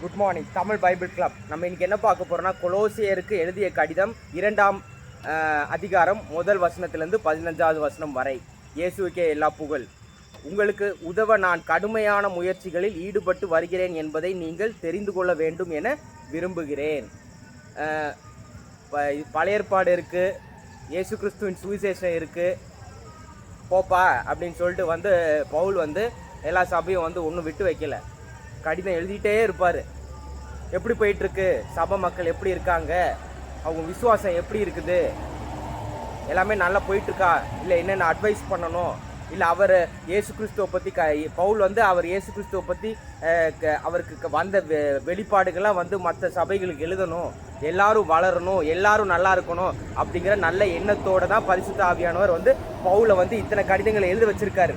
Good morning Tamil Bible club. நம்ம இன்றைக்கி என்ன பார்க்க போகிறோம்னா கொலோசியருக்கு எழுதிய கடிதம் இரண்டாம் அதிகாரம் முதல் வசனத்திலிருந்து பதினஞ்சாவது வசனம் வரை. இயேசுக்கே எல்லா புகழ். உங்களுக்கு உதவ நான் கடுமையான முயற்சிகளில் ஈடுபட்டு வருகிறேன் என்பதை நீங்கள் தெரிந்து கொள்ள வேண்டும் என விரும்புகிறேன். பழையற்பாடு ப- பழைய ஏற்பாடு இயேசு கிறிஸ்துவின் சுவிசேஷம் இருக்குது போப்பா அப்படின்னு சொல்லிட்டு வந்து பவுல் வந்து எல்லா சபையும் வந்து ஒன்றும் விட்டு வைக்கல. கடிதம் எழுதிட்டே இருப்பார். எப்படி போயிட்டு இருக்கு சபை மக்கள் எப்படி இருக்காங்க? அவங்க விசுவாசம் எப்படி இருக்குது? எல்லாமே நல்லா போயிட்டுருக்கா? இல்லை என்னென்ன அட்வைஸ் பண்ணணும்? இல்லை அவர் இயேசு கிறிஸ்துவை பற்றி க பவுல் வந்து அவர் இயேசு கிறிஸ்துவை பற்றி அவருக்கு க- வந்த வெ- வெளிப்பாடுகள்லாம் வந்து மற்ற சபைகளுக்கு எழுதணும். எல்லாரும் வளரணும். எல்லாரும் நல்லா இருக்கணும் அப்படிங்கிற நல்ல எண்ணத்தோடு தான் பரிசுத்த ஆவியானவர் வந்து பவுலை வந்து இத்தனை கடிதங்களை எழுத வச்சுருக்காரு.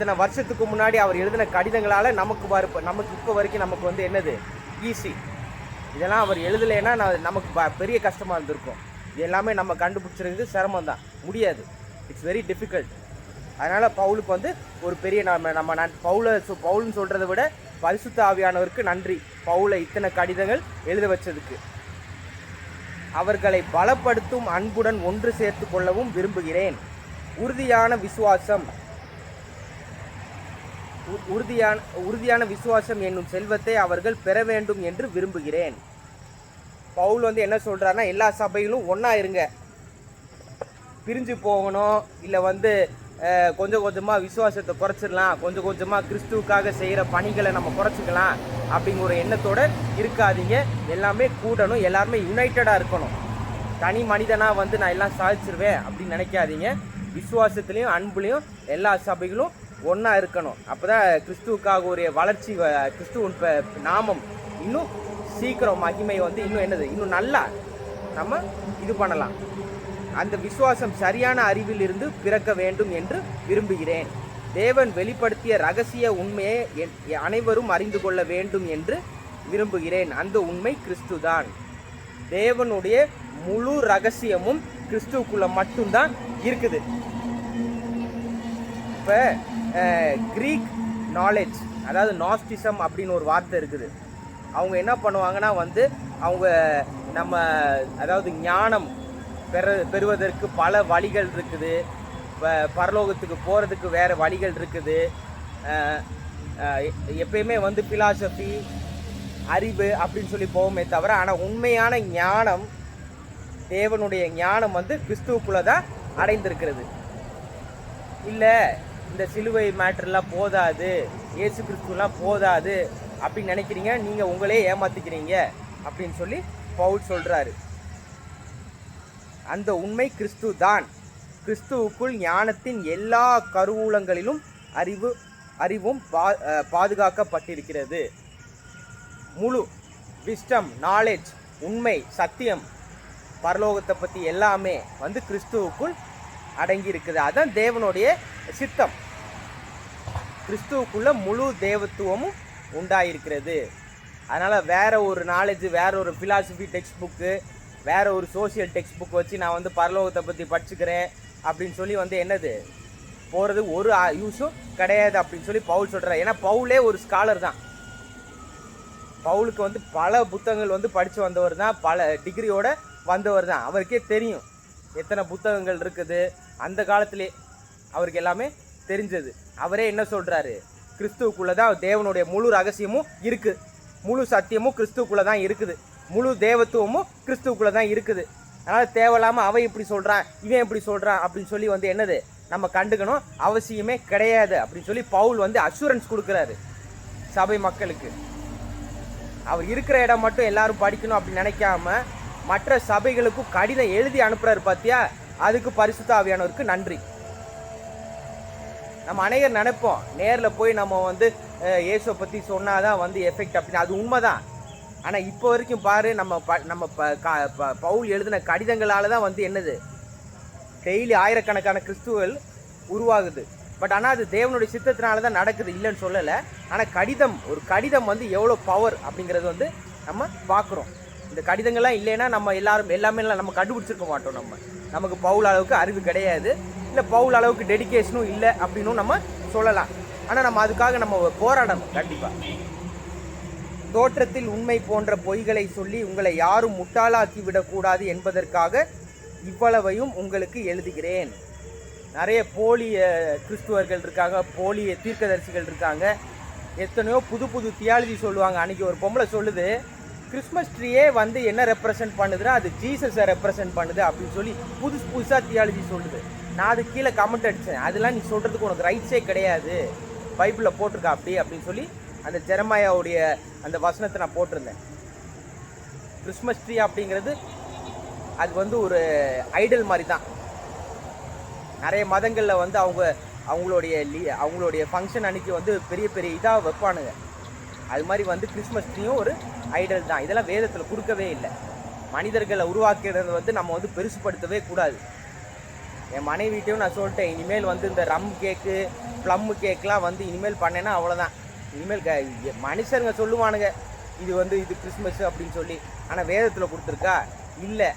இத்தனை வருஷத்துக்கு முன்னாடி அவர் எழுதின கடிதங்களால் நமக்கு வரு நமக்கு இப்போ வரைக்கும் நமக்கு வந்து என்னது? ஈஸி இதெல்லாம் அவர் எழுதலைன்னா நான் நமக்கு ப- பெரிய கஷ்டமாக இருந்திருக்கும். இது எல்லாமே நம்ம கண்டுபிடிச்சிருக்கிறது சிரமம் தான் முடியாது. இட்ஸ் வெரி டிஃபிகல்ட் அதனால் பவுலுக்கு வந்து ஒரு பெரிய நம்ம நம்ம நன் பவுலை சொ பவுல்னு சொல்கிறத விட பரிசுத்த ஆவியானவருக்கு நன்றி. பவுலை இத்தனை கடிதங்கள் எழுத வச்சதுக்கு. அவர்களை பலப்படுத்தும் அன்புடன் ஒன்று சேர்த்து கொள்ளவும் விரும்புகிறேன். உறுதியான விசுவாசம் உறுதியான உறுதியான விசுவாசம் என்னும் செல்வத்தை அவர்கள் பெற வேண்டும் என்று விரும்புகிறேன். பவுல் வந்து என்ன சொல்கிறாருன்னா எல்லா சபையிலும் ஒன்றா இருங்க. பிரிஞ்சு போகணும் இல்லை வந்து கொஞ்சம் கொஞ்சமாக விசுவாசத்தை குறைச்சிடலாம் கொஞ்சம் கொஞ்சமாக கிறிஸ்துவுக்காக செய்கிற பணிகளை நம்ம குறைச்சிக்கலாம் அப்படிங்கிற ஒரு எண்ணத்தோடு இருக்காதீங்க. எல்லாமே கூடணும் எல்லாருமே யுனைட்டடாக இருக்கணும். தனி மனிதனாக வந்து நான் எல்லாம் சாதிச்சிருவேன் அப்படின்னு நினைக்காதீங்க. விசுவாசத்துலேயும் அன்புலேயும் எல்லா சபைகளும் ஒன்றா இருக்கணும். அப்போ தான் கிறிஸ்துவுக்காக உரிய வளர்ச்சி வ- கிறிஸ்துவின் நாமம் இன்னும் சீக்கிரம் மகிமை வந்து இன்னும் என்னது? இன்னும் நல்லா நம்ம இது பண்ணலாம். அந்த விசுவாசம் சரியான அறிவில் இருந்து பிறக்க வேண்டும் என்று விரும்புகிறேன். தேவன் வெளிப்படுத்திய ரகசிய உண்மையை என்- அனைவரும் அறிந்து கொள்ள வேண்டும் என்று விரும்புகிறேன். அந்த உண்மை கிறிஸ்து தான் தேவனுடைய முழு ரகசியமும் கிறிஸ்துவுக்குள்ள மட்டும்தான் இருக்குது. இப்போ க்ரீக் நாலேஜ் அதாவது நாஸ்டிசம் அப்படின்னு ஒரு வார்த்தை இருக்குது. அவங்க என்ன பண்ணுவாங்கன்னா வந்து அவங்க நம்ம அதாவது ஞானம் பெற பெறுவதற்கு பல வழிகள் இருக்குது. ப- பரலோகத்துக்கு போகிறதுக்கு வேறு வழிகள் இருக்குது. எப்பயுமே வந்து பிலாசபி அறிவு அப்படின்னு சொல்லி போவோமே தவிர ஆனால் உண்மையான ஞானம் தேவனுடைய ஞானம் வந்து கிறிஸ்துவுக்குள்ளே தான் அடைந்திருக்கிறது. இல்லை இந்த சிலுவை மேட்ருலாம் போதாது. இயேசு கிறிஸ்துலாம் போதாது. அப்படின்னு நினைக்கிறீங்க நீங்கள் உங்களே ஏமாத்திக்கிறீங்க அப்படின்னு சொல்லி பவுல் சொல்கிறாரு அந்த உண்மை கிறிஸ்து தான் கிறிஸ்துவுக்குள் ஞானத்தின் எல்லா கருவூலங்களிலும் அறிவு அறிவும் பா பாதுகாக்கப்பட்டிருக்கிறது. முழு விஸ்டம் நாலேஜ் உண்மை சத்தியம் பரலோகத்தை பற்றி எல்லாமே வந்து கிறிஸ்துவுக்குள் அடங்கி இருக்குது அதான் தேவனுடைய சித்தம். கிறிஸ்துவுக்குள்ள முழு தேவத்துவமும் உண்டாயிருக்கிறது. அதனால் வேற ஒரு நாலேஜ் வேற ஒரு ஃபிலாசபி டெக்ஸ்ட் புக்கு வேற ஒரு சோஷியல் டெக்ஸ்ட் புக் வச்சு நான் வந்து பரலோகத்தை பற்றி படிச்சுக்கிறேன் அப்படின்னு சொல்லி வந்து என்னது? போகிறது ஒரு யூஸும் கிடையாது அப்படின்னு சொல்லி பவுல் சொல்கிறார் ஏன்னா பவுலே ஒரு ஸ்காலர் தான். பவுலுக்கு வந்து பல புத்தகங்கள் வந்து படித்து வந்தவர் தான் பல டிகிரியோட வந்தவர் தான். அவருக்கே தெரியும். எத்தனை புத்தகங்கள் இருக்குது அந்த காலத்திலே அவருக்கு எல்லாமே தெரிஞ்சது. அவரே என்ன சொல்கிறாரு கிறிஸ்துவுக்குள்ளே தான் தேவனுடைய முழு ரகசியமும் இருக்குது முழு சத்தியமும் கிறிஸ்துவுக்குள்ளே தான் இருக்குது. முழு தேவத்துவமும் கிறிஸ்துவுக்குள்ளே தான் இருக்குது. அதனால் தேவையில்லாமல் அவன் இப்படி சொல்கிறான் இவன் இப்படி சொல்கிறான் அப்படின்னு சொல்லி வந்து என்னது? நம்ம கண்டுக்கணும். அவசியமே கிடையாது அப்படின்னு சொல்லி பவுல் வந்து அஷூரன்ஸ் கொடுக்குறாரு சபை மக்களுக்கு. அவர் இருக்கிற இடம் மட்டும் எல்லாரும் படிக்கணும் அப்படின்னு நினைக்காம மற்ற சபைகளுக்கும் கடிதம் எழுதி அனுப்புகிறாரு பார்த்தியா அதுக்கு பரிசுத்த ஆவியானவருக்கு நன்றி. நம்ம அநேகர் நினைப்போம் நேரில் போய் நம்ம வந்து இயேசுவை பற்றி சொன்னால் தான் வந்து எஃபெக்ட் அப்படின்னு. அது உண்மைதான். ஆனால் இப்போ வரைக்கும் பாரு நம்ம ப நம்ம ப க ப- பவுல் எழுதின கடிதங்களால் தான் வந்து என்னது? டெய்லி ஆயிரக்கணக்கான கிறிஸ்துவல் உருவாகுது. பட் ஆனால் அது தேவனுடைய சித்தத்தினால தான் நடக்குது இல்லைன்னு சொல்லலை. ஆனால் கடிதம் ஒரு கடிதம் வந்து எவ்வளோ பவர் அப்படிங்கிறது வந்து நம்ம பார்க்குறோம். இந்த கடிதங்கள்லாம் இல்லைன்னா நம்ம எல்லாரும் எல்லாமே நம்ம கண்டுபிடிச்சிருக்க மாட்டோம் நம்ம. நமக்கு பவுல் அளவுக்கு அறிவு கிடையாது. இல்லை பவுல் அளவுக்கு டெடிகேஷனும் இல்லை அப்படின்னும் நம்ம சொல்லலாம். ஆனால் நம்ம அதுக்காக நம்ம போராடணும் கண்டிப்பாக தோற்றத்தில் உண்மை போன்ற பொய்களை சொல்லி உங்களை யாரும் முட்டாளாக்கி விடக்கூடாது என்பதற்காக இவ்வளவையும் உங்களுக்கு எழுதுகிறேன். நிறைய போலிய கிறிஸ்துவர்கள் இருக்காங்க போலிய தீர்க்கதரிசிகள் இருக்காங்க. எத்தனையோ புது புது தியாலஜி சொல்லுவாங்க. அன்றைக்கி ஒரு பொம்பளை சொல்லுது கிறிஸ்மஸ் ட்ரீயே வந்து என்ன ரெப்ரசன்ட் பண்ணுதுன்னா அது ஜீசஸை ரெப்ரசன்ட் பண்ணுது அப்படின்னு சொல்லி புதுசு புதுசாக தியாலஜி சொல்லுது. நான் அது கீழே கமெண்ட் அடித்தேன் அதெல்லாம் நீ சொல்கிறதுக்கு உனக்கு ரைட்ஸே கிடையாது. பைபிளில் போட்டிருக்கா அப்படி அப்படின்னு சொல்லி அந்த ஜெரமாயாவுடைய அந்த வசனத்தை நான் போட்டிருந்தேன். கிறிஸ்மஸ் ட்ரீ அப்படிங்கிறது அது வந்து ஒரு ஐடல் மாதிரி தான். நிறைய மதங்களில் வந்து அவங்க அவங்களுடைய லீ அவங்களுடைய ஃபங்க்ஷன் அன்னைக்கு வந்து பெரிய பெரிய இதாக வைப்பானுங்க. அது மாதிரி வந்து கிறிஸ்மஸ் ட்ரீயும் ஒரு ஐடல் தான். இதெல்லாம் வேதத்தில் கொடுக்கவே இல்லை. மனிதர்களை உருவாக்கிறது வந்து நம்ம வந்து பெருசுப்படுத்தவே கூடாது. என் மனைவிட்டையும் நான் சொல்லிட்டேன் இனிமேல் வந்து இந்த ரம் கேக்கு ப்ளம் கேக்லாம் வந்து இனிமேல் பண்ணேன்னா அவ்வளோதான் இனிமேல் க மனுஷருங்க சொல்லுவானுங்க இது வந்து இது கிறிஸ்மஸ் அப்படின்னு சொல்லி. ஆனால் வேதத்தில் கொடுத்துருக்கா? இல்லை.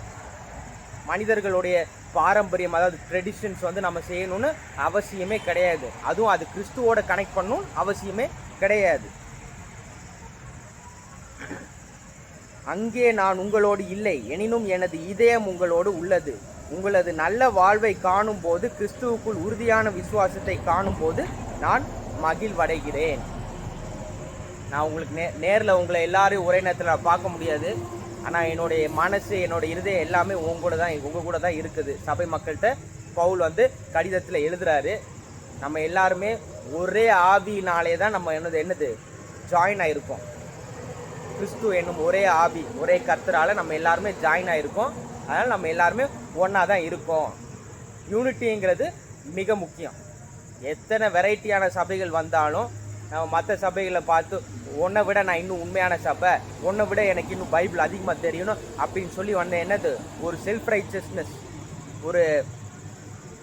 மனிதர்களுடைய பாரம்பரியம் அதாவது ட்ரெடிஷன்ஸ் வந்து நம்ம செய்யணும்னு அவசியமே கிடையாது. அதுவும் அது கிறிஸ்துவோட கனெக்ட் பண்ணணும் அவசியமே கிடையாது. அங்கே நான் உங்களோடு இல்லை. எனினும் எனது இதயம் உங்களோடு உள்ளது. உங்களது நல்ல வாழ்வை காணும் போது கிறிஸ்துவுக்குள் உறுதியான விசுவாசத்தை காணும் போது நான் மகிழ்வடைகிறேன். நான் உங்களுக்கு நே நேரில் உங்களை எல்லாரையும் ஒரே நேரத்தில் பார்க்க முடியாது. ஆனால் என்னுடைய மனசு என்னோட இருதயம் எல்லாமே உங்க கூட தான் உங்கள் கூட தான் இருக்குது. சபை மக்கள்கிட்ட பவுல் வந்து கடிதத்தில் எழுதுறாரு. நம்ம எல்லாருமே ஒரே ஆவியினாலே தான் நம்ம என்னது என்னது ஜாயின் ஆகிருக்கோம் கிறிஸ்து என்னும் ஒரே ஆவி ஒரே கர்த்தரால் நம்ம எல்லாருமே ஜாயின் ஆகிருக்கோம் அதனால் நம்ம எல்லாருமே ஒன்றா தான் இருக்கோம். யூனிட்டிங்கிறது மிக முக்கியம். எத்தனை வெரைட்டியான சபைகள் வந்தாலும் நம்ம மற்ற சபைகளை பார்த்து உன்னை விட நான் இன்னும் உண்மையான சபை உன்னை விட எனக்கு இன்னும் பைபிள் அதிகமாக தெரியணும் அப்படின்னு சொல்லி வந்த என்னது? ஒரு செல்ஃப் ரைச்சஸ்னஸ் ஒரு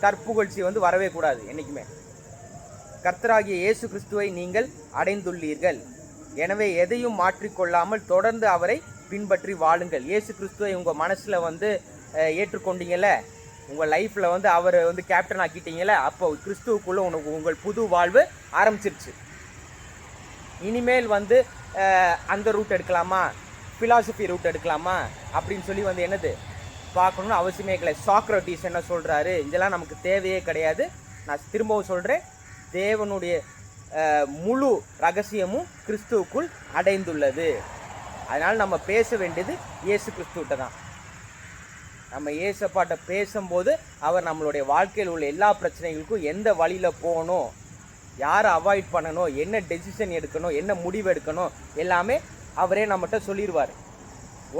தற்புகழ்ச்சி வந்து வரவே கூடாது என்றைக்குமே கர்த்தராகிய இயேசு கிறிஸ்துவை நீங்கள் அடைந்துள்ளீர்கள். எனவே எதையும் மாற்றிக்கொள்ளாமல் தொடர்ந்து அவரை பின்பற்றி வாழுங்கள். இயேசு கிறிஸ்துவை உங்கள் மனசில் வந்து அஹ், ஏற்றுக்கொண்டீங்கல்ல? உங்கள் லைஃப்பில் வந்து அவரை வந்து கேப்டன் ஆக்கிட்டீங்களே அப்போ கிறிஸ்துவுக்குள்ளே உனக்கு உங்கள் புது வாழ்வு ஆரம்பிச்சிருச்சு. இனிமேல் வந்து அந்த ரூட் எடுக்கலாமா? ஃபிலாசபி ரூட் எடுக்கலாமா? அப்படின்னு சொல்லி வந்து என்னது? பார்க்கணும்னு அவசியமே கிடையாது. சாக்ரட்டிஸ் என்ன சொல்கிறாரு இதெல்லாம் நமக்கு தேவையே கிடையாது. நான் திரும்பவும் சொல்கிறேன் தேவனுடைய முழு ரகசியமும் கிறிஸ்துவுக்குள் அடைந்துள்ளது. அதனால் நம்ம பேச வேண்டியது இயேசு கிறிஸ்துவிட்ட தான். நம்ம ஏசப்பாட்ட பேசும்போது அவர் நம்மளுடைய வாழ்க்கையில் உள்ள எல்லா பிரச்சனைகளுக்கும் எந்த வழியில் போகணும் யாரை அவாய்ட் பண்ணணும் என்ன டெசிஷன் எடுக்கணும் என்ன முடிவு எடுக்கணும் எல்லாமே அவரே நம்மகிட்ட சொல்லிடுவார்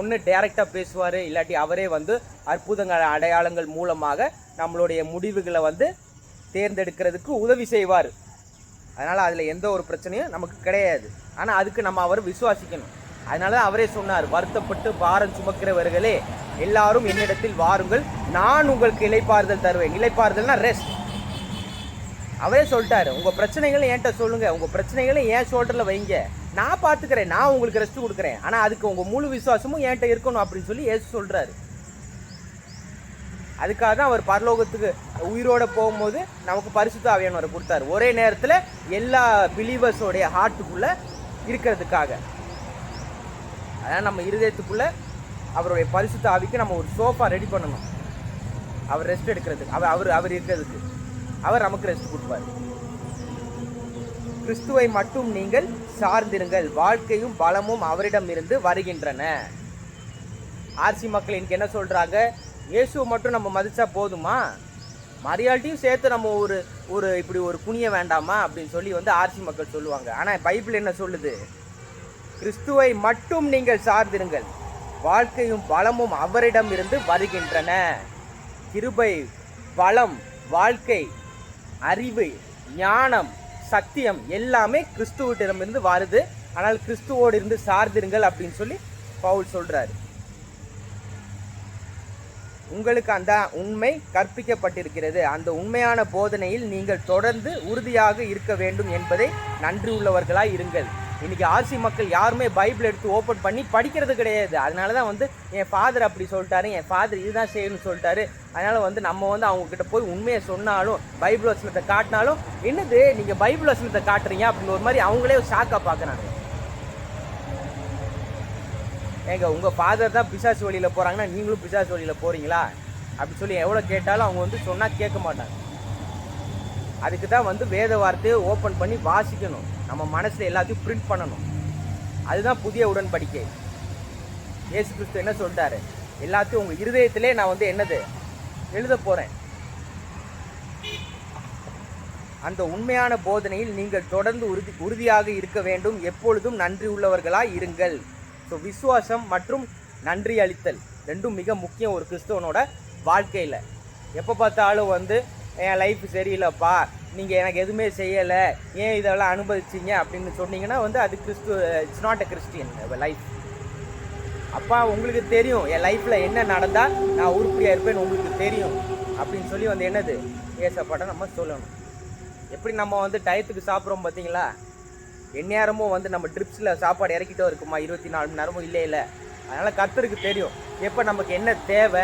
ஒன்று டைரெக்டாக பேசுவார் இல்லாட்டி அவரே வந்து அற்புதங்கள் அடையாளங்கள் மூலமாக நம்மளுடைய முடிவுகளை வந்து தேர்ந்தெடுக்கிறதுக்கு உதவி செய்வார். அதனால் அதில் எந்த ஒரு பிரச்சனையும் நமக்கு கிடையாது. ஆனால் அதுக்கு நம்ம அவரை விசுவாசிக்கணும். அதனால தான் அவரே சொன்னார் வருத்தப்பட்டு பாரம் சுமக்கிறவர்களே எல்லாரும் என்னிடத்தில் வாருங்கள். நான் உங்களுக்கு இளைப்பாறுதல் தருவேன். இளைப்பாறுதல்னா ரெஸ்ட் அவரே சொல்லிட்டாரு உங்கள் பிரச்சனைகளை என்கிட்ட சொல்லுங்கள் உங்கள் பிரச்சனைகளை என் ஷோல்டரில் வைங்க. நான் பார்த்துக்கிறேன். நான் உங்களுக்கு ரெஸ்ட் கொடுக்குறேன். ஆனால் அதுக்கு உங்கள் முழு விசுவாசமும் என்கிட்ட இருக்கணும் அப்படின்னு சொல்லி ஏசு சொல்கிறாரு அதுக்காக தான் அவர் பரலோகத்துக்கு உயிரோட போகும்போது நமக்கு பரிசுத்த ஆவியானவரை கொடுத்தாரு. ஒரே நேரத்தில் எல்லா பிலீவர்ஸோடைய ஹார்ட்டுக்குள்ளே இருக்கிறதுக்காக. அதான் நம்ம இருதயத்துக்குள்ளே அவருடைய பரிசுத்த ஆவிக்கு நம்ம ஒரு சோஃபா ரெடி பண்ணணும். அவர் ரெஸ்ட் எடுக்கிறதுக்கு. அவர் அவர் அவர் இருக்கிறதுக்கு. அவர் நமக்கு ரெஸ்ட் கொடுப்பார். கிறிஸ்துவை மட்டும் நீங்கள் சார்ந்திருங்கள். வாழ்க்கையும் பலமும் அவரிடம் இருந்து வருகின்றன. ஆர்சி மக்கள் இன்னைக்கு என்ன சொல்றாங்க? இயேசுவை மட்டும் நம்ம மதித்தா போதுமா? மரியாதையும் சேர்த்து நம்ம ஒரு ஒரு இப்படி ஒரு குனிய வேண்டாமா? அப்படின்னு சொல்லி வந்து ஆர்சி மக்கள் சொல்லுவாங்க. ஆனால் பைபிள் என்ன சொல்லுது? கிறிஸ்துவை மட்டும் நீங்கள் சார்ந்திருங்கள். வாழ்க்கையும் பலமும் அவரிடம் இருந்து வருகின்றன. கிருபை பலம் வாழ்க்கை அறிவு ஞானம் சத்தியம் எல்லாமே கிறிஸ்துவிடமிருந்து வருது. ஆனால் கிறிஸ்துவோடு இருந்து சார்ந்திருங்கள் அப்படின்னு சொல்லி பவுல் சொல்கிறாரு உங்களுக்கு அந்த உண்மை கற்பிக்கப்பட்டிருக்கிறது. அந்த உண்மையான போதனையில் நீங்கள் தொடர்ந்து உறுதியாக இருக்க வேண்டும் என்பதை நன்றி உள்ளவர்களாக இருங்கள். இன்றைக்கி ஆர்சி மக்கள் யாருமே பைபிள் எடுத்து ஓப்பன் பண்ணி படிக்கிறது கிடையாது. அதனால தான் வந்து என் ஃபாதர் அப்படி சொல்லிட்டாரு என் ஃபாதர் இதுதான் செய்யணும்னு சொல்லிட்டாரு. அதனால் வந்து நம்ம வந்து அவங்கக்கிட்ட போய் உண்மையை சொன்னாலும் பைபிள் வசனத்தை காட்டினாலும் என்னது நீங்கள் பைபிள் வசனத்தை காட்டுறீங்க அப்படின்னு ஒரு மாதிரி அவங்களே ஷாக்காக பார்க்குறாங்க. ஏங்க உங்கள் ஃபாதர் தான் பிசாசு வழியில் போகிறாங்கன்னா நீங்களும் பிசாசு வழியில் போகிறீங்களா அப்படி சொல்லி எவ்வளோ கேட்டாலும் அவங்க வந்து சொன்னால் கேட்க மாட்டாங்க. அதுக்கு தான் வந்து வேத வார்த்தையை ஓப்பன் பண்ணி வாசிக்கணும். நம்ம மனசில் எல்லாத்தையும் பிரிண்ட் பண்ணணும். அதுதான் புதிய உடன்படிக்கை. இயேசு கிறிஸ்து என்ன சொல்லிட்டாரு எல்லாத்தையும் உங்கள் இருதயத்திலே நான் வந்து என்னது? எழுத போகிறேன் அந்த உண்மையான போதனையில் நீங்கள் தொடர்ந்து உறுதி உறுதியாக இருக்க வேண்டும். எப்பொழுதும் நன்றி உள்ளவர்களாய் இருங்கள். ஸோ விசுவாசம் மற்றும் நன்றி அளித்தல் ரெண்டும் மிக முக்கியம் ஒரு கிறிஸ்தவனோட வாழ்க்கையில். எப்போ பார்த்தாலும் வந்து என் லைஃப் சரியில்லைப்பா நீங்கள் எனக்கு எதுவுமே செய்யலை ஏன் இதெல்லாம் அனுபவிச்சீங்க? அப்படின்னு சொன்னீங்கன்னா வந்து அது கிறிஸ்து it's not a Christian life அப்பா உங்களுக்கு தெரியும் என் லைஃப்பில் என்ன நடந்தால் நான் உருப்படியாக இருப்பேன்னு உங்களுக்கு தெரியும். அப்படின்னு சொல்லி வந்து என்னது? ஏசப்பாட்டை நம்ம சொல்லணும். எப்படி நம்ம வந்து டயத்துக்கு சாப்பிட்றோம் பார்த்தீங்களா? எந்நேரமும் வந்து நம்ம ட்ரிப்ஸில் சாப்பாடு இறக்கிட்டோ இருக்குமா? இருபத்தி நாலு மணி நேரமும் இல்லை இல்லை. அதனால் கர்த்தருக்கு தெரியும். எப்போ நமக்கு என்ன தேவை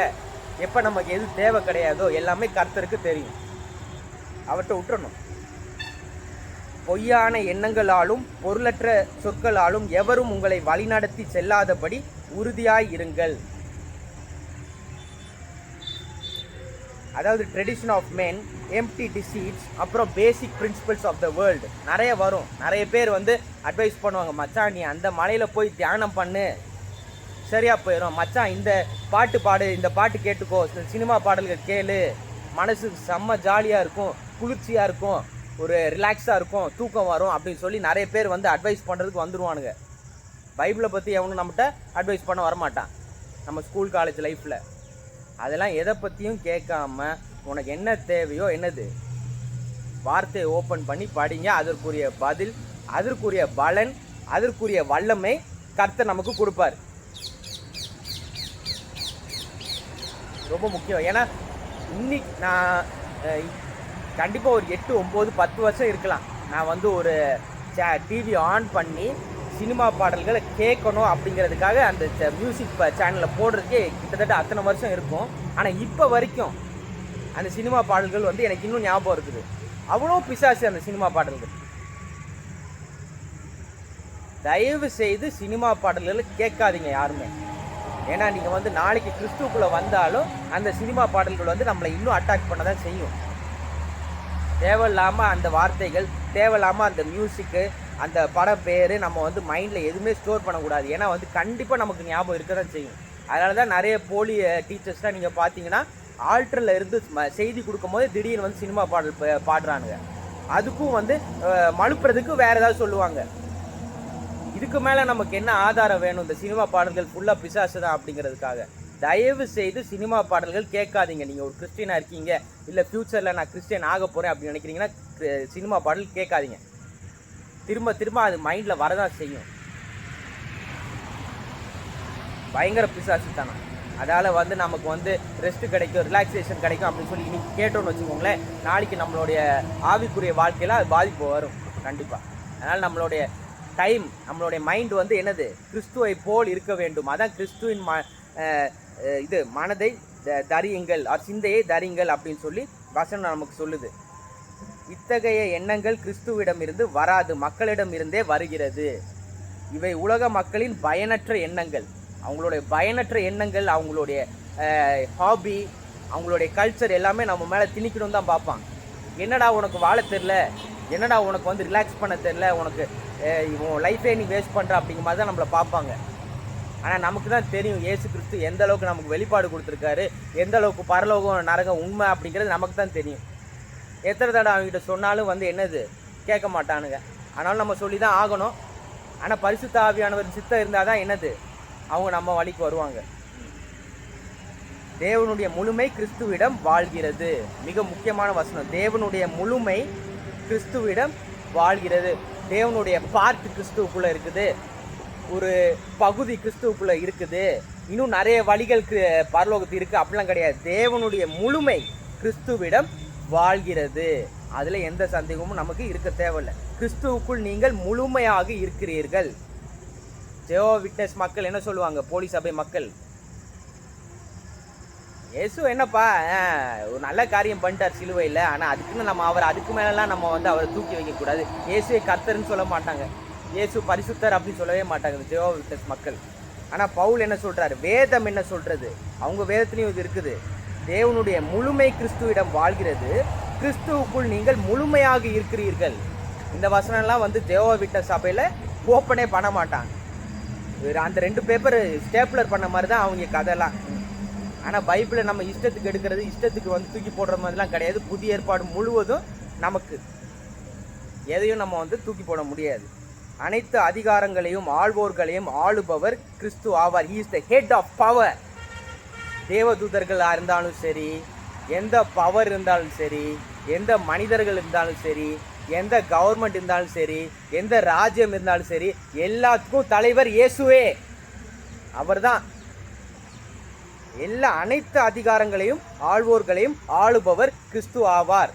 எப்போ நமக்கு எது தேவை கிடையாதோ எல்லாமே கர்த்தருக்கு தெரியும். அவர்கிட்ட விட்டுறணும். பொய்யான எண்ணங்களாலும் பொருளற்ற சொற்களாலும் எவரும் உங்களை வழிநடத்தி செல்லாதபடி உறுதியாய் இருங்கள். அதாவது tradition of men empty deceits அப்புறம் basic principles of the world நிறைய வரும். நிறைய பேர் வந்து அட்வைஸ் பண்ணுவாங்க மச்சான் நீ அந்த மலையில் போய் தியானம் பண்ணு. சரியாக போயிடும் மச்சான் இந்த பாட்டு பாடு இந்த பாட்டு கேட்டுக்கோ. இந்த சினிமா பாடல்கள் கேளு. மனசு செம்ம ஜாலியாக இருக்கும். குளிர்ச்சியாக இருக்கும். ஒரு ரிலாக்ஸாக இருக்கும். தூக்கம் வரும் அப்படின்னு சொல்லி நிறைய பேர் வந்து அட்வைஸ் பண்ணுறதுக்கு வந்துடுவானுங்க பைபிளை பற்றி எவனும் நம்மகிட்ட அட்வைஸ் பண்ண வரமாட்டான். நம்ம ஸ்கூல் காலேஜ் லைஃப்பில் அதெல்லாம் எதை பற்றியும் கேட்காம உனக்கு என்ன தேவையோ என்னது? வார்த்தையை ஓப்பன் பண்ணி படிங்க. அதற்குரிய பதில் அதற்குரிய பலன் அதற்குரிய வல்லமை கர்த்தர் நமக்கு கொடுப்பார். ரொம்ப முக்கியம். ஏன்னா இன்னைக்கு நான் கண்டிப்பாக ஒரு எட்டு ஒம்பது பத்து வருஷம் இருக்கலாம். நான் வந்து ஒரு டிவி ஆன் பண்ணி சினிமா பாடல்களை கேட்கணும் அப்படிங்கிறதுக்காக அந்த மியூசிக் சேனலில் போடுறதுக்கே கிட்டத்தட்ட அத்தனை வருஷம் இருக்கும். ஆனால் இப்போ வரைக்கும் அந்த சினிமா பாடல்கள் வந்து எனக்கு இன்னும் ஞாபகம் இருக்குது. அவ்வளோ பிசாசு அந்த சினிமா பாடல்கள். தயவு செய்து சினிமா பாடல்களை கேட்காதீங்க யாருமே. ஏன்னா நீங்கள் வந்து நாளைக்கு கிறிஸ்துக்குள்ளே வந்தாலும் அந்த சினிமா பாடல்கள் வந்து நம்மளை இன்னும் அட்டாக் பண்ண தான் செய்யும். தேவையில்லாமல் அந்த வார்த்தைகள் தேவையில்லாமல் அந்த மியூசிக்கு அந்த பட பேர் நம்ம வந்து மைண்டில் எதுவுமே ஸ்டோர் பண்ணக்கூடாது. ஏன்னா வந்து கண்டிப்பாக நமக்கு ஞாபகம் இருக்க தான் செய்யும். அதனால தான் நிறைய போலி டீச்சர்ஸ்லாம் நீங்கள் பார்த்தீங்கன்னா ஆல்டரில் இருந்து ம- செய்தி கொடுக்கும்போது திடீர்னு வந்து சினிமா பாடல் பாடுறானுங்க. அதுக்கும் வந்து மழுப்புறதுக்கு வேறு ஏதாவது சொல்லுவாங்க. இதுக்கு மேலே நமக்கு என்ன ஆதாரம் வேணும்? இந்த சினிமா பாடல்கள் ஃபுல்லாக பிசாசு தான் அப்படிங்கிறதுக்காக. தயவு செய்து சினிமா பாடல்கள் கேட்காதீங்க. நீங்கள் ஒரு கிறிஸ்டியனாக இருக்கீங்க இல்லை ஃப்யூச்சரில் நான் கிறிஸ்டியன் ஆக போகிறேன் அப்படின்னு நினைக்கிறீங்கன்னா சினிமா பாடல் கேட்காதீங்க. திரும்ப திரும்ப அது மைண்டில் வரதான் செய்யும். பயங்கர பிசாசுத்தனம். அதால் வந்து நமக்கு வந்து ரெஸ்ட் கிடைக்கும் ரிலாக்ஸேஷன் கிடைக்கும் அப்படின்னு சொல்லி இன்னைக்கு கேட்டோம்னு வச்சுக்கோங்களேன். நாளைக்கு நம்மளுடைய ஆவிக்குரிய வாழ்க்கையில் அது பாதிப்பு வரும். கண்டிப்பாக அதனால் நம்மளுடைய டைம் நம்மளுடைய மைண்டு வந்து என்னது? கிறிஸ்துவை போல் இருக்க வேண்டும். அதான் கிறிஸ்துவின் ம இது மனதை த- தரியுங்கள் சிந்தையை தரியுங்கள் அப்படின்னு சொல்லி வசனம் நமக்கு சொல்லுது. இத்தகைய எண்ணங்கள் கிறிஸ்துவிடமிருந்து வராது மக்களிடம் இருந்தே வருகிறது. இவை உலக மக்களின் பயனற்ற எண்ணங்கள். அவங்களுடைய பயனற்ற எண்ணங்கள் அவங்களுடைய ஹாபி அவங்களுடைய கல்ச்சர் எல்லாமே நம்ம மேலே திணிக்கணும் தான் பார்ப்பான் என்னடா உனக்கு வாழ தெரில என்னடா உனக்கு வந்து ரிலாக்ஸ் பண்ண தெரில உனக்கு இவன் உன் லைஃபே நீ வேஸ்ட் பண்ணுற அப்படிங்கிற மாதிரி தான் நம்மளை பார்ப்பாங்க. ஆனால் நமக்கு தான் தெரியும் ஏசு கிறிஸ்து எந்த அளவுக்கு நமக்கு வெளிப்பாடு கொடுத்துருக்காரு எந்த அளவுக்கு பரலோகம் நரகம் உண்மை அப்படிங்கிறது நமக்கு தான் தெரியும். எத்தனை தடவை அவங்ககிட்ட சொன்னாலும் வந்து என்னது? கேட்க மாட்டானுங்க. ஆனாலும் நம்ம சொல்லி தான் ஆகணும். ஆனால் பரிசுத்த ஆவியானவர் சித்தம் இருந்தால் தான் என்னது? அவங்க நம்ம வழிக்கு வருவாங்க. தேவனுடைய முழுமை கிறிஸ்துவிடம் வாழ்கிறது. மிக முக்கியமான வசனம். தேவனுடைய முழுமை கிறிஸ்துவிடம் வாழ்கிறது. தேவனுடைய பார்ட் கிறிஸ்துவுக்குள்ளே இருக்குது. ஒரு பகுதி கிறிஸ்துவுக்குள்ளே இருக்குது. இன்னும் நிறைய வழிகள் பரலோகத்து இருக்குது அப்படிலாம் கிடையாது. தேவனுடைய முழுமை கிறிஸ்துவிடம் வாழ்கிறது. அதுல எந்த சந்தேகமும் நமக்கு இருக்க தேவையில்லை. கிறிஸ்துவுக்குள் நீங்கள் முழுமையாக இருக்கிறீர்கள். ஜெவோ விட்னஸ் மக்கள் என்ன சொல்லுவாங்க? போலீஸ் சபை மக்கள். இயேசு என்னப்பா ஒரு நல்ல காரியம் பண்ணிட்டார் சிலுவையில். ஆனால் அதுக்குன்னு நம்ம அவர் அதுக்கு மேலெலாம் நம்ம வந்து அவரை தூக்கி வைக்கக்கூடாது. இயேசுவை கர்த்தர்னு சொல்ல மாட்டாங்க. இயேசு பரிசுத்தர் அப்படின்னு சொல்லவே மாட்டாங்க இந்த ஜெயோ விட்னஸ் மக்கள். ஆனால் பவுல் என்ன சொல்றாரு? வேதம் என்ன சொல்றது? அவங்க வேதத்துலேயும் இது இருக்குது. தேவனுடைய முழுமை கிறிஸ்துவிடம் வாழ்கிறது. கிறிஸ்துவுக்குள் நீங்கள் முழுமையாக இருக்கிறீர்கள். இந்த வசனம்லாம் வந்து தேவ விட்ட சபையில் ஓப்பனே பண்ண மாட்டாங்க. அந்த ரெண்டு பேப்பர் ஸ்டேப்லர் பண்ண மாதிரி தான் அவங்க கதைலாம். ஆனால் பைபிளை நம்ம இஷ்டத்துக்கு எடுக்கிறது இஷ்டத்துக்கு வந்து தூக்கி போடுற மாதிரிலாம் கிடையாது. புதிய ஏற்பாடு முழுவதும் நமக்கு. எதையும் நம்ம வந்து தூக்கி போட முடியாது. அனைத்து அதிகாரங்களையும் ஆள்வோர்களையும் ஆளுபவர் கிறிஸ்து ஆவார். He is the head of power தேவதூதர்களாக இருந்தாலும் சரி எந்த பவர் இருந்தாலும் சரி எந்த மனிதர்கள் இருந்தாலும் சரி எந்த கவர்மெண்ட் இருந்தாலும் சரி எந்த ராஜ்யம் இருந்தாலும் சரி எல்லாத்துக்கும் தலைவர் இயேசுவே. அவர் தான் எல்லா அனைத்து அதிகாரங்களையும் ஆள்வோர்களையும் ஆளுபவர் கிறிஸ்து ஆவார்.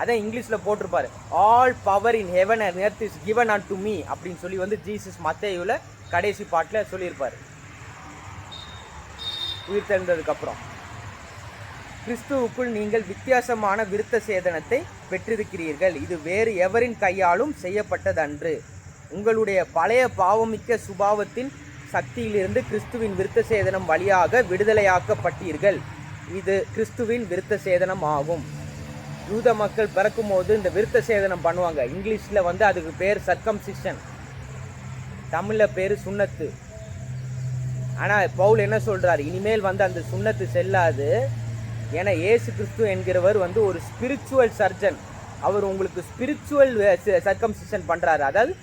அதான் இங்கிலீஷில் போட்டிருப்பாரு. All power in heaven and earth is given unto me அப்படின்னு சொல்லி வந்து ஜீசஸ் மத்தேயுவில் கடைசி பாட்டில் சொல்லியிருப்பார். உயிர் தெழுந்ததுக்கப்புறம் கிறிஸ்துவுக்குள் நீங்கள் வித்தியாசமான விருத்த சேதனத்தை பெற்றிருக்கிறீர்கள். இது வேறு எவரின் கையாலும் செய்யப்பட்டதன்று. உங்களுடைய பழைய பாவமிக்க சுபாவத்தின் சக்தியிலிருந்து கிறிஸ்துவின் விருத்த சேதனம் வழியாக விடுதலையாக்கப்பட்டீர்கள். இது கிறிஸ்துவின் விருத்த சேதனம் ஆகும். யூத மக்கள் பிறக்கும்போது இந்த விருத்த சேதனம் பண்ணுவாங்க. இங்கிலீஷில் வந்து அதுக்கு பேர் சர்க்கம்சிஷன் தமிழில் பேர் சுண்ணத்து. ஆனால் பவுல் என்ன சொல்கிறார் இனிமேல் வந்து அந்த சுண்ணத்து செல்லாது. ஏன்னா ஏசு கிறிஸ்து என்கிறவர் வந்து ஒரு ஸ்பிரிச்சுவல் சர்ஜன் அவர் உங்களுக்கு ஸ்பிரிச்சுவல் சர்க்கம்சிஷன் பண்ணுறாரு அதாவது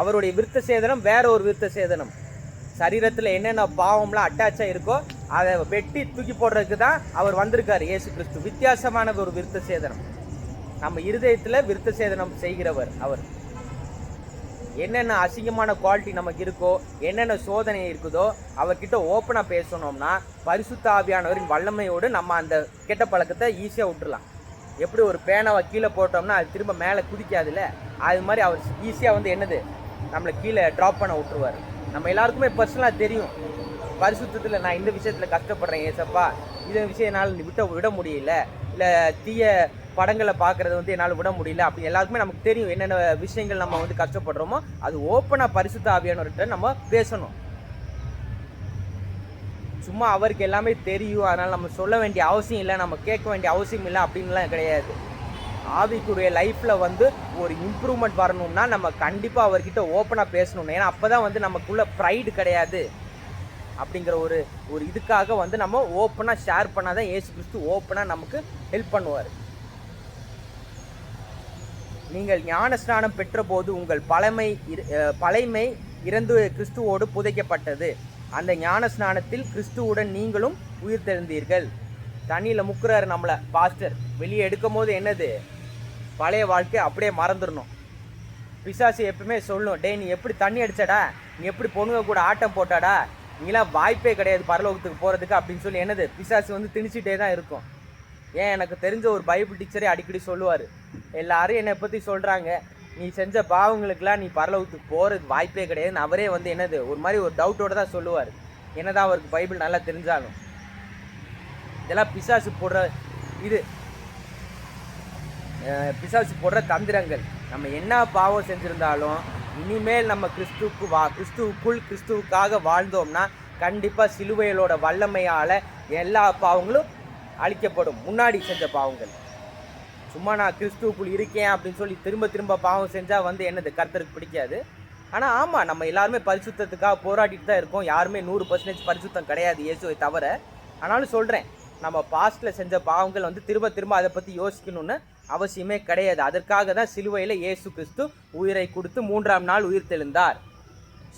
அவருடைய விருத்த சேதனம் வேற ஒரு விருத்த சேதனம். சரீரத்தில் என்னென்ன பாவம்லாம் அட்டாச்சாக இருக்கோ அதை வெட்டி தூக்கி போடுறதுக்கு தான் அவர் வந்திருக்கார் இயேசு கிறிஸ்து. வித்தியாசமான ஒரு விருத்த சேதனம். நம்ம இருதயத்தில் விருத்த சேதனம் செய்கிறவர் அவர். என்னென்ன அசிங்கமான குவாலிட்டி நமக்கு இருக்கோ என்னென்ன சோதனை இருக்குதோ அவர்கிட்ட ஓப்பனாக பேசணும்னா பரிசுத்த ஆவியானவரின் வல்லமையோடு நம்ம அந்த கெட்ட பழக்கத்தை ஈஸியாக விட்டுடலாம் எப்படி ஒரு பேனாவை கீழே போட்டோம்னா அது திரும்ப மேலே குதிக்காதுல்ல? அது மாதிரி அவர் ஈஸியாக வந்து என்னது? நம்மளை கீழே ட்ராப் பண்ண விட்டுருவார். நம்ம எல்லாருக்குமே பர்சனலாக தெரியும். பரிசுத்தத்தில் நான் இந்த விஷயத்தில் கஷ்டப்படுறேன் ஏசப்பா. இந்த விஷயம் என்னால் விட்ட விட முடியல. இல்லை தீய படங்களை பார்க்குறது வந்து என்னால் விட முடியல. அப்படி எல்லாருக்குமே நமக்கு தெரியும் என்னென்ன விஷயங்கள் நம்ம வந்து கஷ்டப்படுறோமோ அது ஓப்பனாக பரிசுத்த ஆவியானவர்கிட்ட நம்ம பேசணும். சும்மா அவருக்கு எல்லாமே தெரியும். அதனால் நம்ம சொல்ல வேண்டிய அவசியம் இல்லை நம்ம கேட்க வேண்டிய அவசியம் இல்லை அப்படின்லாம் கிடையாது. ஆவிக்குரிய லைஃப்பில் வந்து ஒரு இம்ப்ரூவ்மெண்ட் வரணும்னா நம்ம கண்டிப்பாக அவர்கிட்ட ஓப்பனாக பேசணும். ஏன்னா அப்போ தான் வந்து நமக்குள்ளே ப்ரைடு கிடையாது. அப்படிங்கிற ஒரு ஒரு இதுக்காக வந்து நம்ம ஓப்பனாக ஷேர் பண்ணால் தான் ஏசு கிறிஸ்து ஓப்பனாக நமக்கு ஹெல்ப் பண்ணுவார். நீங்கள் ஞான ஸ்நானம் பெற்றபோது உங்கள் பழமை இரு- பழைமை இறந்து கிறிஸ்துவோடு புதைக்கப்பட்டது. அந்த ஞான ஸ்நானத்தில் கிறிஸ்துவுடன் நீங்களும் உயிர் தெழுந்தீர்கள் தண்ணியில் முக்குறாரு நம்மளை பாஸ்டர். வெளியே எடுக்கும் போது என்னது? பழைய வாழ்க்கை அப்படியே மறந்துடணும். பிசாசு எப்பவுமே சொல்லும் டே நீ எப்படி தண்ணி அடிச்சடா? நீ எப்படி பொண்ணுங்க கூட ஆட்டம் போட்டாடா? நீலாம் வாய்ப்பே கிடையாது பரலோகத்துக்கு போகிறதுக்கு அப்படின்னு சொல்லி என்னது? பிசாசு வந்து திணிச்சிட்டே தான் இருக்கும். ஏன் எனக்கு தெரிஞ்ச ஒரு பைபிள் டீச்சரே அடிக்கடி சொல்லுவார். எல்லாரும் என்னை பற்றி சொல்கிறாங்க நீ செஞ்ச பாவங்களுக்கெல்லாம் நீ பரலோகத்துக்கு போகிறதுக்கு வாய்ப்பே கிடையாதுன்னு அவரே வந்து என்னது ஒரு மாதிரி ஒரு டவுட்டோடு தான் சொல்லுவார். என்னதான் அவருக்கு பைபிள் நல்லா தெரிஞ்சாலும். இதெல்லாம் பிசாசு போடுற இது. பிசாசு போடுற தந்திரங்கள். நம்ம என்ன பாவம் செஞ்சுருந்தாலும் இனிமேல் நம்ம கிறிஸ்துவுக்கு வா கிறிஸ்துவுக்குள் கிறிஸ்துவுக்காக வாழ்ந்தோம்னா கண்டிப்பாக சிலுவைகளோட வல்லமையால் எல்லா பாவங்களும் அழிக்கப்படும். முன்னாடி செஞ்ச பாவங்கள். சும்மா நான் கிறிஸ்துவுக்குள் இருக்கேன் அப்படின்னு சொல்லி திரும்ப திரும்ப பாவம் செஞ்சால் வந்து என்னது? கர்த்தருக்கு பிடிக்காது. ஆனால் ஆமாம் நம்ம எல்லாருமே பரிசுத்தத்துக்காக போராடிட்டு தான் இருக்கோம். யாருமே நூறு பர்சன்டேஜ் பரிசுத்தம் கிடையாது இயேசுவை தவிர. ஆனாலும் சொல்கிறேன் நம்ம பாஸ்ட்டில் செஞ்ச பாவங்கள் வந்து திரும்ப திரும்ப அதை பற்றி யோசிக்கணும்னு அவசியமே கிடையாது. அதற்காக தான் சிலுவையில் இயேசு கிறிஸ்து உயிரை கொடுத்து மூன்றாம் நாள் உயிர் தெழுந்தார்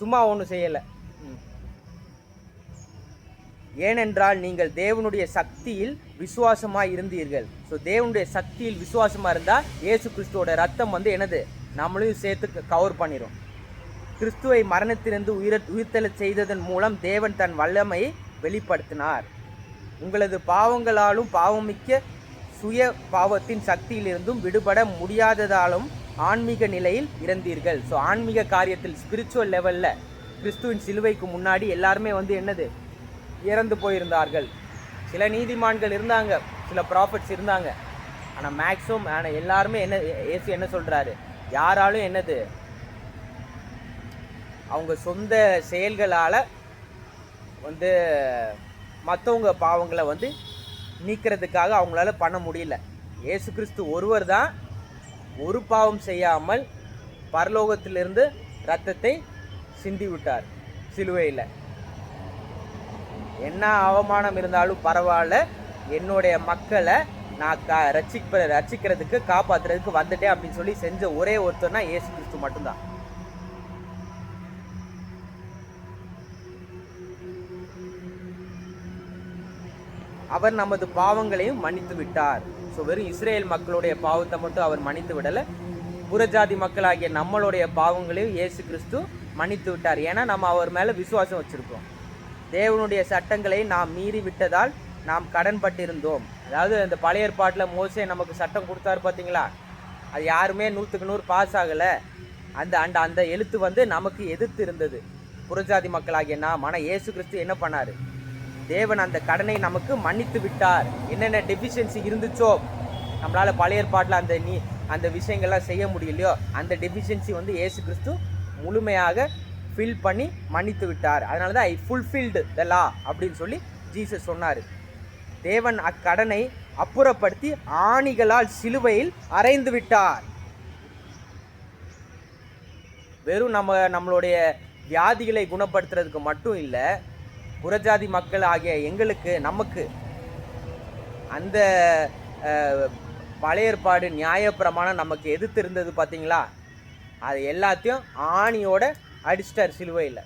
சும்மா ஒன்றும் செய்யலை. ஏனென்றால் நீங்கள் தேவனுடைய சக்தியில் விசுவாசமாக இருந்தீர்கள். ஸோ தேவனுடைய சக்தியில் விசுவாசமாக இருந்தால் இயேசு கிறிஸ்துவோட ரத்தம் வந்து என்னது? நம்மளையும் சேர்த்து கவர் பண்ணிடும் கிறிஸ்துவை மரணத்திலிருந்து உயிர உயிர்த்தெழச் செய்ததன் மூலம் தேவன் தன் வல்லமையை வெளிப்படுத்தினார். உங்களது பாவங்களாலும் பாவமிக்க சுய பாவத்தின் சக்தியிலிருந்தும் விடுபட முடியாததாலும் ஆன்மீக நிலையில் இறந்தீர்கள் ஸோ ஆன்மீக காரியத்தில் ஸ்பிரிச்சுவல் லெவலில் கிறிஸ்துவின் சிலுவைக்கு முன்னாடி எல்லாருமே வந்து என்னது? இறந்து போயிருந்தார்கள். சில நீதிமான்கள் இருந்தாங்க சில ப்ராஃபிட்ஸ் இருந்தாங்க. ஆனால் மேக்ஸிமம் ஆனால் எல்லாருமே என்ன ஏசு என்ன சொல்கிறாரு யாராலும் என்னது? அவங்க சொந்த செயல்களால் வந்து மற்றவங்க பாவங்களை வந்து நீக்கிறதுக்காக அவங்களால பண்ண முடியல. ஏசு கிறிஸ்து ஒருவர் தான் ஒரு பாவம் செய்யாமல் பரலோகத்திலிருந்து ரத்தத்தை சிந்தி விட்டார். சிலுவையில். என்ன அவமானம் இருந்தாலும் பரவாயில்ல. என்னுடைய மக்களை நான் க ரசிக்கிறதுக்கு ரட்சிக்கிறதுக்கு காப்பாத்துறதுக்கு வந்துட்டேன் அப்படின்னு சொல்லி செஞ்ச ஒரே ஒருத்தர்னா ஏசு கிறிஸ்து மட்டும்தான். அவர் நமது பாவங்களையும் மன்னித்து விட்டார். ஸோ வெறும் இஸ்ரேல் மக்களுடைய பாவத்தை மட்டும் அவர் மன்னித்து விடலை. புறஜாதி மக்களாகிய நம்மளுடைய பாவங்களையும் இயேசு கிறிஸ்து மன்னித்து விட்டார். ஏன்னா நம்ம அவர் மேலே விசுவாசம் வச்சுருக்கோம் தேவனுடைய சட்டங்களை நாம் மீறி விட்டதால் நாம் கடன்பட்டிருந்தோம். அதாவது இந்த பழைய ஏற்பாட்டில் மோசே நமக்கு சட்டம் கொடுத்தாரு பார்த்தீங்களா அது யாருமே நூற்றுக்கு நூறு பாஸ் ஆகலை. அந்த அந்த அந்த எழுத்து வந்து நமக்கு எதிர்த்து இருந்தது. புறஜாதி மக்களாகிய நாம். ஆனால் இயேசு கிறிஸ்து என்ன பண்ணார்? தேவன் அந்த கடனை நமக்கு மன்னித்து விட்டார். என்னென்ன டெஃபிஷியன்சி இருந்துச்சோ நம்மளால் பழைய ஏற்பாட்டில் அந்த நீ அந்த விஷயங்கள்லாம் செய்ய முடியலையோ அந்த டெஃபிஷியன்சி வந்து இயேசு கிறிஸ்து முழுமையாக ஃபில் பண்ணி மன்னித்து விட்டார். அதனால தான் ஐ ஃபுல்ஃபில்டு த லா அப்படின்னு சொல்லி ஜீசஸ் சொன்னார். தேவன் அக்கடனை அப்புறப்படுத்தி ஆணிகளால் சிலுவையில் அறைந்து விட்டார். வெறும் நம்ம நம்மளுடைய வியாதிகளை குணப்படுத்துறதுக்கு மட்டும் இல்லை புறஜாதி மக்கள் ஆகிய எங்களுக்கு நமக்கு அந்த பழைய ஏற்பாடு நியாயப்பிரமாணம் நமக்கு எதிர்த்து இருந்தது பார்த்தீங்களா அது எல்லாத்தையும் ஆணியோட அடிச்சிட்டார் சிலுவையில்.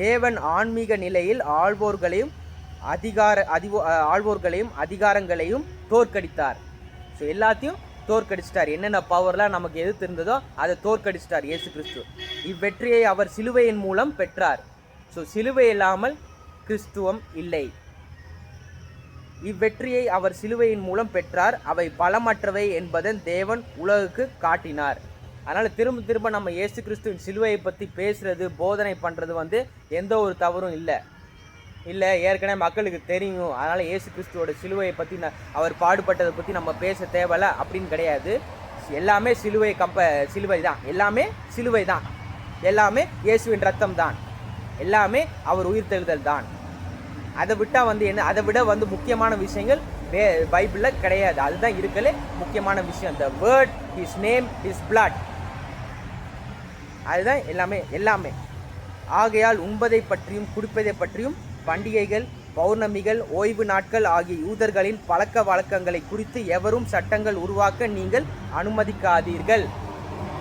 தேவன் ஆன்மீக நிலையில் ஆழ்வோர்களையும் அதிகார அதிவோ ஆழ்வோர்களையும் அதிகாரங்களையும் தோற்கடித்தார். ஸோ எல்லாத்தையும் தோற்கடிச்சிட்டார். என்னென்ன பவர்லாம் நமக்கு எதிர்த்து இருந்ததோ அதை தோற்கடிச்சிட்டார் இயேசு கிறிஸ்து. இவ்வெற்றியை அவர் சிலுவையின் மூலம் பெற்றார். ஸோ சிலுவை இல்லாமல் கிறிஸ்துவம் இல்லை. இவ்வெற்றியை அவர் சிலுவையின் மூலம் பெற்றார். அவை பலமற்றவை என்பதன் தேவன் உலகுக்கு காட்டினார். அதனால் திரும்ப திரும்ப நம்ம இயேசு கிறிஸ்துவின் சிலுவையை பற்றி பேசுகிறது போதனை பண்ணுறது வந்து எந்த ஒரு தவறும் இல்லை. இல்லை ஏற்கனவே மக்களுக்கு தெரியும். அதனால் இயேசு கிறிஸ்துவோட சிலுவையை பற்றி நான் அவர் பாடுபட்டதை பற்றி நம்ம பேச தேவையில்ல அப்படின்னு கிடையாது. எல்லாமே சிலுவை கம்ப சிலுவை தான். எல்லாமே சிலுவை தான். எல்லாமே இயேசுவின் ரத்தம் தான். எல்லாமே அவர் உயிர் தெழுதல் தான். அதை விட்டால் வந்து என்ன அதை விட வந்து முக்கியமான விஷயங்கள் பைபிளில் கிடையாது. அதுதான் இருக்கலே முக்கியமான விஷயம். The word his name his blood அதுதான் எல்லாமே எல்லாமே. ஆகையால் உண்பதை பற்றியும் குடிப்பதை பற்றியும் பண்டிகைகள் பௌர்ணமிகள் ஓய்வு நாட்கள் ஆகிய யூதர்களின் பழக்க வழக்கங்களை குறித்து எவரும் சட்டங்கள் உருவாக்க நீங்கள் அனுமதிக்காதீர்கள்.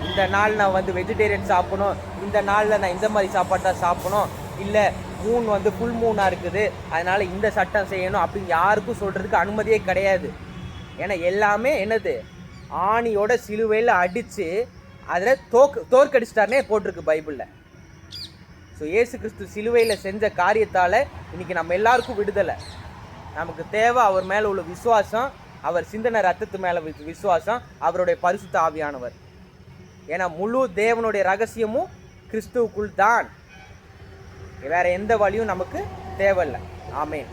இந்த நாள் நான் வந்து வெஜிடேரியன் சாப்பிடணும். இந்த நாளில் நான் இந்த மாதிரி சாப்பாடு தான் சாப்பிடணும். இல்லை மூன் வந்து ஃபுல் மூனாக இருக்குது. அதனால் இந்த சட்டம் செய்யணும் அப்படின்னு யாருக்கும் சொல்கிறதுக்கு அனுமதியே கிடையாது. ஏன்னா எல்லாமே என்னது? ஆணியோட சிலுவையில் அடித்து அதில் தோக்கு தோற்கடிச்சிட்டாருனே போட்டிருக்கு பைபிளில். ஸோ இயேசு கிறிஸ்து சிலுவையில் செஞ்ச காரியத்தால் இன்றைக்கி நம்ம எல்லாருக்கும் விடுதலை. நமக்கு தேவை அவர் மேலே உள்ள விசுவாசம் அவர் சிந்தனை ரத்தத்து மேலே விசுவாசம் அவருடைய பரிசுத்த ஆவியானவர். ஏன்னா முழு தேவனுடைய ரகசியமும் கிறிஸ்துவுக்குள் தான். வேற எந்த வழியும் நமக்கு தேவையில்லை. ஆமேன்.